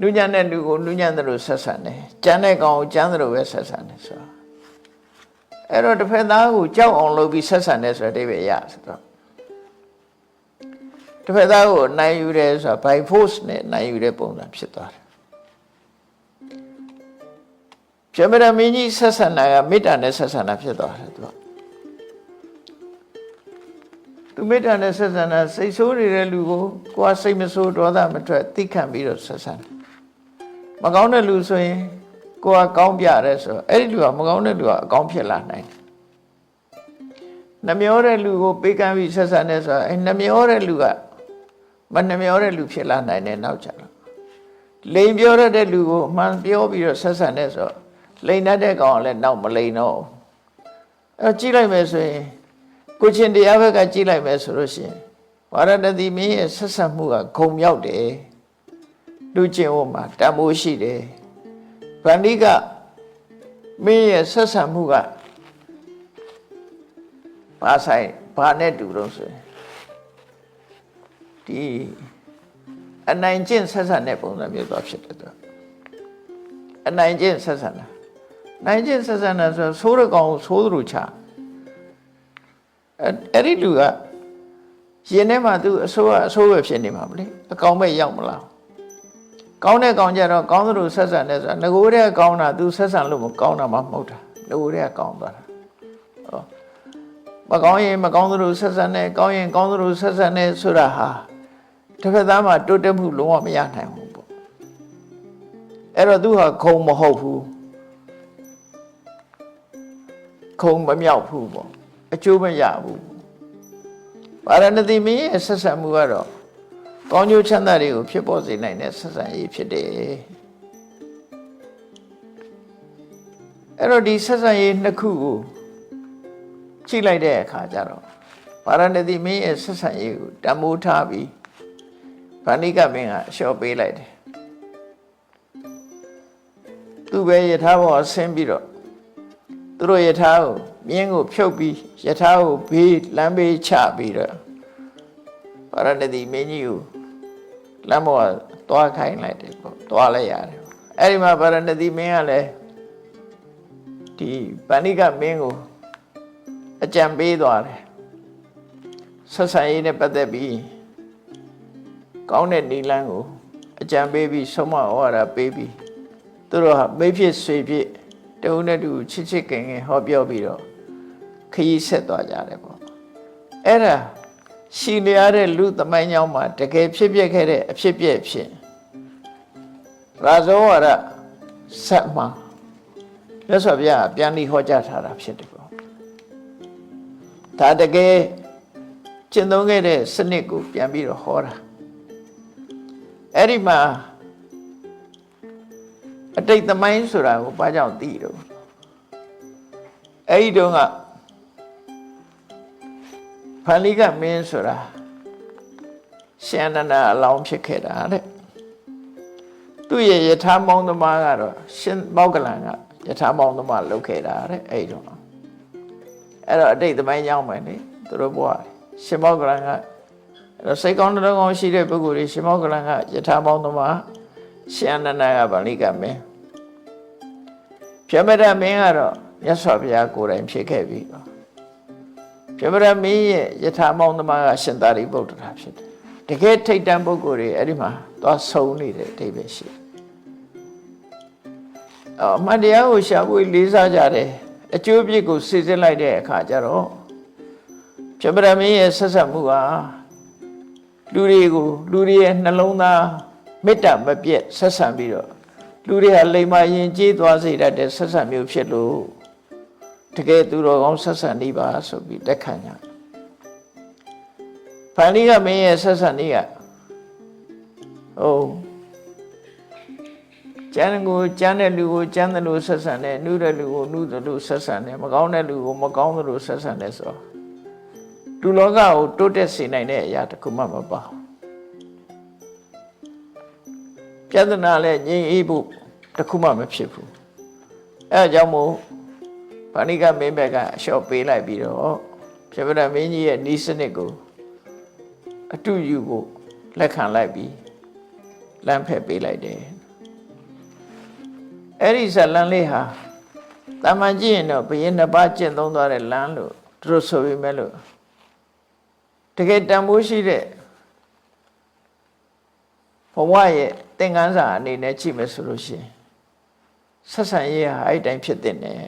လူညံတဲ့လူကိုလူညံတယ်လို့ဆက်ဆံတယ်ကြမ်းတဲ့ကောင်ကိုကြမ်းတယ်လို့ပဲဆက်ဆံတယ်ဆိုတာအဲ့တော့တစ်ဖက်သားကိုကြောက်အောင်လုပ်ပြီးဆက်ဆံတယ်ဆိုတဲ့အဓိပ္ပာယ်ရဆိုတော့တစ်ဖက်သားကိုနိုင်ယူတယ်ဆိုတာ by force နဲ့နိုင်ယူတဲ့ပုံစံဖြစ်သွားတယ်ပြမရမင်းကြီးဆက်ဆံတာကမေတ္တာနဲ့ဆက်ဆံတာဖြစ်သွားတယ်သူကသူမေတ္တာနဲ့ဆက်ဆံတာစိတ်ဆိုးနေတဲ့လူကိုကိုယ်ကစိတ်မဆိုးဒေါသမထွက်သိခံပြီးတော့ဆက်ဆံတယ် မကောင်းတဲ့လူဆိုရင်ကိုယ်ကကောင်းပြရဲဆိုတော့အဲ့ဒီလူကမကောင်းတဲ့လူကအကောင်းဖြစ်လာနိုင်တယ်နှမျောတဲ့လူကိုပေးကမ်းပြီးဆက်ဆံတယ်ဆိုတော့အဲ့နှမျောတဲ့လူကမနှမျောတဲ့လူဖြစ်လာနိုင်တယ်နောက်ကြတော့လိန်ပြောရတဲ့လူကိုအမှန်ပြောပြီးတော့ဆက်ဆံတယ်ဆိုတော့လိန်တတ်တဲ့ကောင်ကလည်းနောက်မလိန်တော့ဘူးအဲ့တော့ကြည့်လိုက်မယ်ဆိုရင်ကိုချင်းတရားဘက်ကကြည့်လိုက်မယ်ဆိုလို့ရှိရင်ဝါရတတိမင်းရဲ့ဆက်ဆံမှုကဂုံမြောက်တယ် လူချင်းဝမှာတန်ဖိုးရှိတယ်ဗန္ဓိကမင်းရဲ့ဆက်ဆံမှုကဘာဆိုင်ဘာနဲ့တူတော့ဆိုရင်ဒီအနိုင်ကျင့်ဆက်ဆံတဲ့ပုံစံမျိုးတော့ဖြစ်တယ်သူအနိုင်ကျင့်ဆက်ဆံတာနိုင်ကျင့်ဆက်ဆံတာဆိုဆိုးရကောင်ကိုဆိုးသလိုချအဲ့အဲ့ဒီလူကရင်ထဲမှာသူအဆိုးကအဆိုးပဲဖြစ်နေမှာမလဲအကောင်ပဲရောက်မလား ကောင်းတဲ့ကောင်ကြတော့ကောင်းသလိုဆက်ဆံတယ်ဆိုတာငကိုတဲ့ကောင်းတာသူဆက်ဆံလို့မကောင်းတာမှမဟုတ်တာငကိုတဲ့ကောင်းသွားတာဟောမကောင်းရင်မကောင်းသလိုဆက်ဆံတယ်ကောင်းရင်ကောင်းသလိုဆက်ဆံတယ်ဆိုတာဟာတစ်ဖက်သားမှာတိုးတက်မှုလုံးဝမရနိုင်ဘူးပေါ့အဲ့တော့သူဟာခုံမဟုတ်ဘူးခုံမမြောက်ဘူးပေါ့အကျိုးမရဘူးပါရဏသီမင်းရဲ့ဆက်ဆံမှုကတော့ ကောင်းကျိုးချမ်းသာတွေကိုဖြစ်ပေါ်စေနိုင်တဲ့ဆက်ဆံရေးဖြစ်တယ်အဲ့တော့ဒီဆက်ဆံရေးနှစ်ခုကိုကြည့်လိုက်တဲ့အခါကျတော့ပါရဏသီမင်းရဲ့ဆက်ဆံရေးကိုတမိုးထားပြီးဗန္ဓိကမင်းကအလျှော့ပေးလိုက်တယ်သူပဲယထာဘောဆင်းပြီးတော့သူတို့ယထာကိုမြင်းကိုဖြုတ်ပြီးယထာကိုဘေးလမ်းဘေးချပြီးတော့ပါရဏသီမင်းကြီးကို လမ်းပေါ်ကသွားခိုင်းလိုက်တယ်ပေါ့သွားလိုက်ရတယ်ပေါ့အဲ့ဒီမှာပါရဏသီမင်းကလည်းဒီဗန္ဓိကမင်းကိုအကြံပေးသွားတယ်ဆက်ဆံရေးနဲ့ပတ်သက်ပြီးကောင်းတဲ့နီလန်းကိုအကြံပေးပြီးဆုံးမဩဝါဒပေးပြီးသူတို့ဟာမိဖြစ်ဆွေဖြစ်တုံးနဲ့တူချစ်ချစ်ခင်ခင်ဟောပြောပြီးတော့ခရီးဆက်သွားကြတယ်ပေါ့အဲ့ဒါ ရှိနေရတဲ့လူသမိုင်းကြောင်းမှာတကယ်ဖြစ်ပျက်ခဲ့တဲ့အဖြစ်ပျက်ဖြစ်ရာဇဝရဆက်မှာမြတ်စွာဘုရားပြန်ပြီးဟောကြားထားတာဖြစ်တယ်ပေါ့ဒါတကယ်ကျင့်သုံးခဲ့တဲ့စနစ်ကိုပြန်ပြီးတော့ဟောတာအဲ့ဒီမှာအတိတ်သမိုင်းဆိုတာကိုဘာကြောင့်သိတော့အဲ့ဒီတုန်းက ဖန်လိကမင်းဆိုတာရှင်အနန္ဒာအလောင်းဖြစ်ခဲ့တာတဲ့သူ့ရဲ့ယထာမောင်းသမားကတော့ရှင်မောက္ကလန်ကယထာမောင်းသမားလုပ်ခဲ့တာတဲ့အဲ့ဒီတော့အဲ့တော့အတိတ်သမိုင်းကြောင်းပဲလေသူတို့ဘွားရှင်မောက္ကလန်ကအဲ့တော့စိတ်ကောင်းတဲ့ကောင်းရှိတဲ့ပုဂ္ဂိုလ်တွေရှင်မောက္ကလန်ကယထာမောင်းသမားရှင်အနန္ဒာကဗန္လိကမင်းပြမရမင်းကတော့မြတ်စွာဘုရားကိုယ်တိုင်ဖြစ်ခဲ့ပြီ ပေါ့ပြမရမင်းရဲ့ယထာမောင်းသမားကရှင်သာရိပုတ္တရာဖြစ်တယ်တကယ်ထိတ်တန့်ပုဂ္ဂိုလ်တွေအဲ့ဒီမှာသွားဆုံနေတဲ့အဓိပ္ပာယ်ရှိတယ်အော်အမှန်တရားကိုရှာဖွေလေးစားကြတယ်အကျိုးအပြစ်ကိုစစ်စစ်လိုက်တဲ့အခါကျတော့ပြမရမင်းရဲ့ဆက်ဆက်မှုကလူတွေကိုလူတွေရဲ့နှလုံးသားမေတ္တာမပြတ်ဆက်ဆံပြီးတော့လူတွေဟာလိမ္မာရင်ကျေးသွားစေတတ်တဲ့ဆက်ဆံမျိုးဖြစ်လို့ တကယ်သူတော်ကောင်းဆက်ဆံနေပါဆိုပြီးလက်ခံကြဖန်လီကမင်းရဲ့ဆက်ဆံနေကဟုတ်ကျန်ကိုကျန်တဲ့လူကိုကျန်တယ်လို့ဆက်ဆံတယ်နှူးတဲ့လူကိုနှူးတယ်လို့ဆက်ဆံတယ်မကောင်းတဲ့လူကိုမကောင်းတယ်လို့ဆက်ဆံတယ်ဆိုတော့လူလောကကိုတိုးတက်စေနိုင်တဲ့အရာတစ်ခုမှမပါဘူးပြဿနာလည်းငြိမ်အေးဖို့တစ်ခုမှမဖြစ်ဘူးအဲအကြောင်းမို့ ဗာဏိကမင်းဘက်ကအလျှော့ပေးလိုက်ပြီးတော့ပြပဒမင်းကြီးရဲ့ဤစနစ်ကိုအတူယူဖို့လက်ခံလိုက်ပြီးလမ်းဖက်ပေးလိုက်တယ်အဲ့ဒီဇလန်းလေးဟာတာမန်ကြည့်ရင်တော့ဘယင်းနှစ်ပါးကျင့်သုံးသွားတဲ့လမ်းလို့သူတို့ဆိုပြီးမဲ့လို့တကယ်တန်ဖိုးရှိတဲ့ဘဝရဲ့သင်္ကန်းစာအနေနဲ့ကြည့်မယ်ဆိုလို့ရှိရင်ဆက်ဆံရေးဟာအဲ့ဒီတိုင်းဖြစ်တဲ့နဲ့